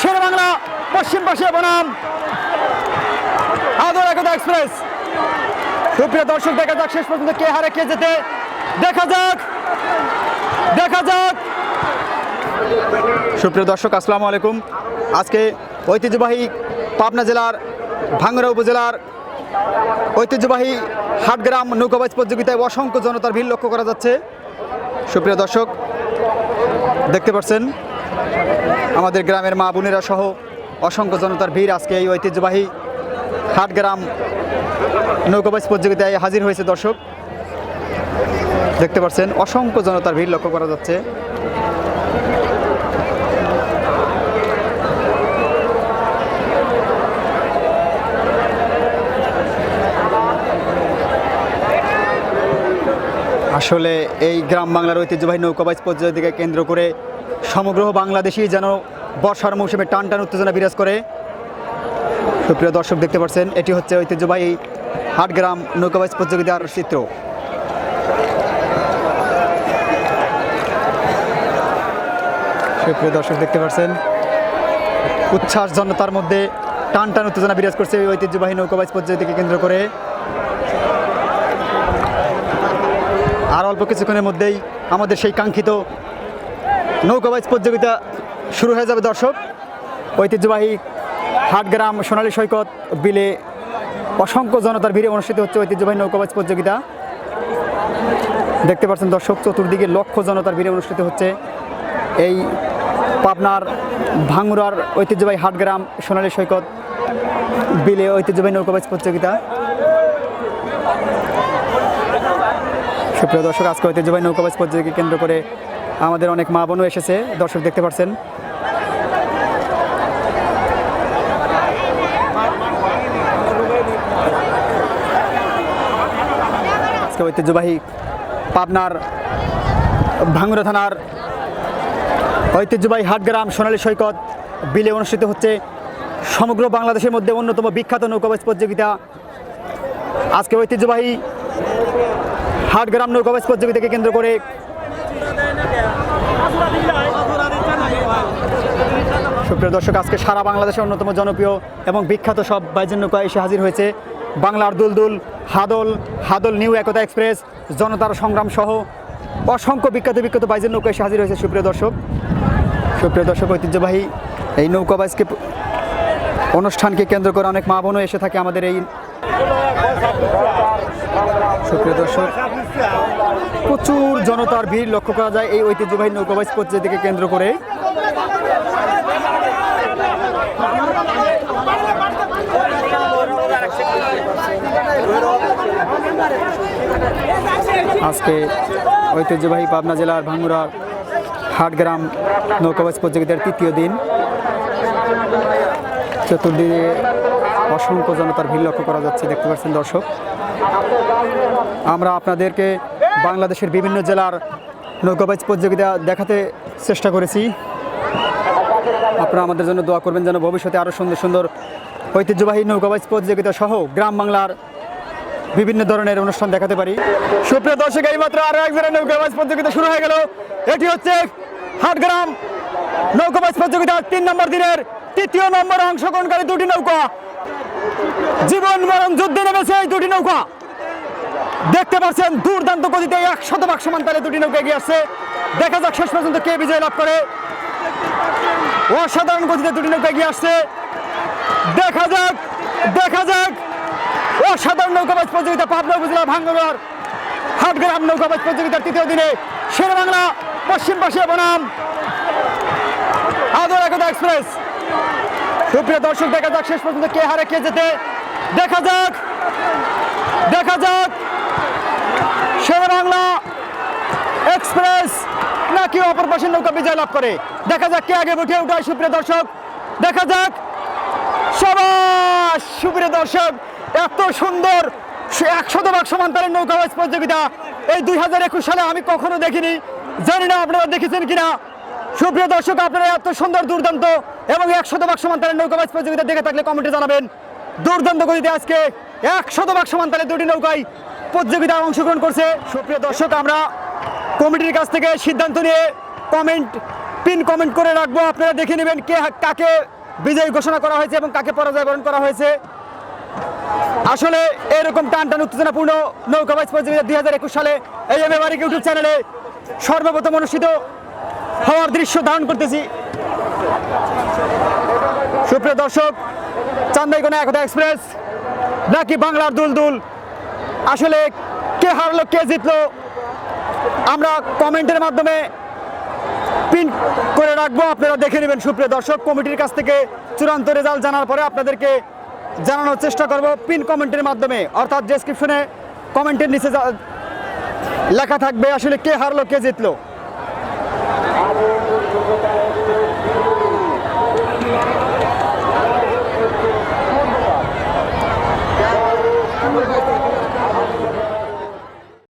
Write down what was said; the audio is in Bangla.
শের বাংলা পশ্চিম পাশে বনাম আদর একতা এক্সপ্রেস। সুপ্রিয় দর্শক, দেখা যাক শেষ পর্যন্ত কে হারে কে যেতে দেখা যাক দেখা যাক। সুপ্রিয় দর্শক, আসসালামু আলাইকুম। আজকে ঐতিহ্যবাহী পাবনা জেলার ভাঙ্গুড়া উপজেলার ঐতিহ্যবাহী হাটগ্রাম নৌকাবাজ প্রতিযোগিতায় অসংখ্য জনতার ভিড় লক্ষ্য করা যাচ্ছে। সুপ্রিয় দর্শক, দেখতে পাচ্ছেন আমাদের গ্রামের মা বোনেরা সহ অসংখ্য জনতার ভিড় আজকে এই ঐতিহ্যবাহী হাটগ্রাম নৌকাবাজ প্রতিযোগিতায় হাজির হয়েছে দর্শক। দেখতে পাচ্ছেন, অসংখ্য জনতার ভিড় লক্ষ্য করা যাচ্ছে। আসলে এই গ্রাম বাংলার ঐতিহ্যবাহী নৌকাবাজ পদ্ধতিকে কেন্দ্র করে সমগ্র বাংলাদেশই যেন বর্ষার মৌসুমে টান টান উত্তেজনা বিরাজ করে। সুপ্রিয় দর্শক, দেখতে পাচ্ছেন, এটি হচ্ছে ঐতিহ্যবাহী হাটগ্রাম নৌকাবাজ প্রতিযোগিতার চিত্র। সুপ্রিয় দর্শক, দেখতে পাচ্ছেন উচ্ছ্বাস জনতার মধ্যে টান টান উত্তেজনা বিরাজ করছে এই ঐতিহ্যবাহী নৌকাবাজ পদ্ধতিকে কেন্দ্র করে। আর অল্প কিছুক্ষণের মধ্যেই আমাদের সেই কাঙ্ক্ষিত নৌকাবাজ প্রতিযোগিতা শুরু হয়ে যাবে দর্শক। ঐতিহ্যবাহী হাটগ্রাম সোনালী সৈকত বিলে অসংখ্য জনতার ভিড়ে অনুষ্ঠিত হচ্ছে ঐতিহ্যবাহী নৌকাবাজ প্রতিযোগিতা। দেখতে পাচ্ছেন দর্শক, চতুর্দিকে লক্ষ জনতার ভিড়ে অনুষ্ঠিত হচ্ছে এই পাবনার ভাঙ্গুরার ঐতিহ্যবাহী হাটগ্রাম সোনালী সৈকত বিলে ঐতিহ্যবাহী নৌকাবাজ প্রতিযোগিতা। সুপ্রিয় দর্শক, আজকে ঐতিহ্যবাহী নৌকাবাজ পদ্ধতিকে কেন্দ্র করে আমাদের অনেক মা বোনও এসেছে, দর্শক দেখতে পাচ্ছেন। আজকে ঐতিহ্যবাহী পাবনার ভাঙ্গুরা থানার ঐতিহ্যবাহী হাটগ্রাম সোনালী সৈকত বিলে অনুষ্ঠিত হচ্ছে। সমগ্র বাংলাদেশের মধ্যে অন্যতম বিখ্যাত নৌকাবাজ প্রতিযোগিতা। আজকে ঐতিহ্যবাহী হাটগ্রাম নৌকাবাজ প্রতিযোগিতাকে কেন্দ্র করে সুপ্রিয় দর্শক, আজকে সারা বাংলাদেশের অন্যতম জনপ্রিয় এবং বিখ্যাত সব বাইজেন নৌকা এসে হাজির হয়েছে। বাংলার দুলদুল, হাদল হাদল নিউ একতা এক্সপ্রেস, জনতার সংগ্রাম সহ অসংখ্য বিখ্যাত বিখ্যাত বাইজেন নৌকা এসে হাজির হয়েছে সুপ্রিয় দর্শক। সুপ্রিয় দর্শক, ঐতিহ্যবাহী এই নৌকাবাজকে অনুষ্ঠানকে কেন্দ্র করে অনেক মা বোনও এসে থাকে আমাদের এই সুপ্রিয় দর্শক, প্রচুর জনতার ভিড় লক্ষ্য করা যায় এই ঐতিহ্যবাহী নৌকাবাজ প্রতিযোগিতাকে কেন্দ্র করে। আজকে ঐতিহ্যবাহী পাবনা জেলার ভাঙ্গুরার হাটগ্রাম নৌকাবাজ প্রতিযোগিতার তৃতীয় দিন। চতুর্দিকে অসংখ্য জনতার ভিড় লক্ষ্য করা যাচ্ছে, দেখতে পাচ্ছেন দর্শক। আমরা আপনাদেরকে বাংলাদেশের বিভিন্ন জেলার নৌকাবাজ প্রতিযোগিতা দেখাতে চেষ্টা করেছি। আপনারা আমাদের জন্য দোয়া করবেন যেন ভবিষ্যতে আরও সুন্দর সুন্দর ঐতিহ্যবাহী নৌকাবাজ প্রতিযোগিতা সহ গ্রাম বাংলার বিভিন্ন ধরনের অনুষ্ঠান দেখাতে পারি। সুপ্রিয় দর্শক, এইমাত্র আরও একজনের নৌকাবাজ প্রতিযোগিতা শুরু হয়ে গেল। এটি হচ্ছে হাটগ্রাম নৌকাবাজ প্রতিযোগিতার তিন নম্বর দিনের তৃতীয় নম্বর অংশগ্রহণকারী দুটি নৌকা। জীবন মরণ যুদ্ধে নেমেছে এই দুটি নৌকা। দেখতে পাচ্ছেন দুর্দান্ত গতিতে এক শতভাগ সমান তালে দুটি নৌকা এগিয়ে আসছে। দেখা যাক শেষ পর্যন্ত কে বিজয় লাভ করে। অসাধারণ গতিতে দুটি নৌকা এগিয়ে আসছে। দেখা যাক দেখা যাক। অসাধারণ নৌকাবাজ প্রতিযোগিতা পাবনা উপজেলা ভাঙ্গর হাটগ্রাম নৌকাবাজ প্রতিযোগিতার তৃতীয় দিনে। শের বাংলা পশ্চিম পাশে বনাম। আদর একতা এক্সপ্রেস। সুপ্রিয় দর্শক, দেখা যাক শেষ পর্যন্ত কে হারে, কে যেতে দেখা যাক দেখা যাক। শের বাংলা এক্সপ্রেস নাকি অপর পাশের নৌকা বিজয় লাভ করে। দেখা যাক কে আগে উঠে উঠায়, সুপ্রিয় দর্শক। দেখা যাক। সবাস, সুপ্রিয় দর্শক, এত সুন্দর একশত ভাগ সমান্তরের নৌকাবাজ প্রতিযোগিতা। এই দুই হাজার একুশ সালে আমি কখনো দেখিনি। জানি না আপনারা দেখেছেন কিনা। সুপ্রিয় দর্শক, আপনারা এত সুন্দর দুর্দান্ত এবং একশত ভাগ সমান্তরের নৌকাবাজ প্রতিযোগিতা দেখে থাকলে কমেন্টে জানাবেন। দুর্দান্ত গতিতে আজকে একশত ভাগ সমান্তরে দুটি নৌকায় প্রতিযোগিতায় অংশগ্রহণ করছে। সুপ্রিয় দর্শক, আমরা কমিটির কাছ থেকে সিদ্ধান্ত নিয়ে কমেন্ট, পিন কমেন্ট করে রাখব। আপনারা দেখে নেবেন কে কাকে বিজয়ী ঘোষণা করা হয়েছে এবং কাকে পরাজয় বরণ করা হয়েছে। আসলে এরকম টান টান উত্তেজনাপূর্ণ নৌকাবাজ প্রতিযোগিতা দুই হাজার একুশ সালে এই এম ইউটিউব চ্যানেলে সর্বপ্রথম অনুষ্ঠিত হওয়ার দৃশ্য ধারণ করতেছি। সুপ্রিয় দর্শক চান্দাইগোনা একতা এক্সপ্রেস, নাকি বাংলার দুলদুল? আসলে কে হারলো, কে জিতলো, আমরা কমেন্টের মাধ্যমে পিন করে রাখব। আপনারা দেখে নেবেন, সুপ্রিয় দর্শক, কমিটির কাছ থেকে চূড়ান্ত রেজাল্ট জানার পরে আপনাদেরকে জানানোর চেষ্টা করব পিন কমেন্টের মাধ্যমে। অর্থাৎ ডেসক্রিপশনে কমেন্টের নিচে লেখা থাকবে, আসলে কে হারলো, কে জিতলো। আগুন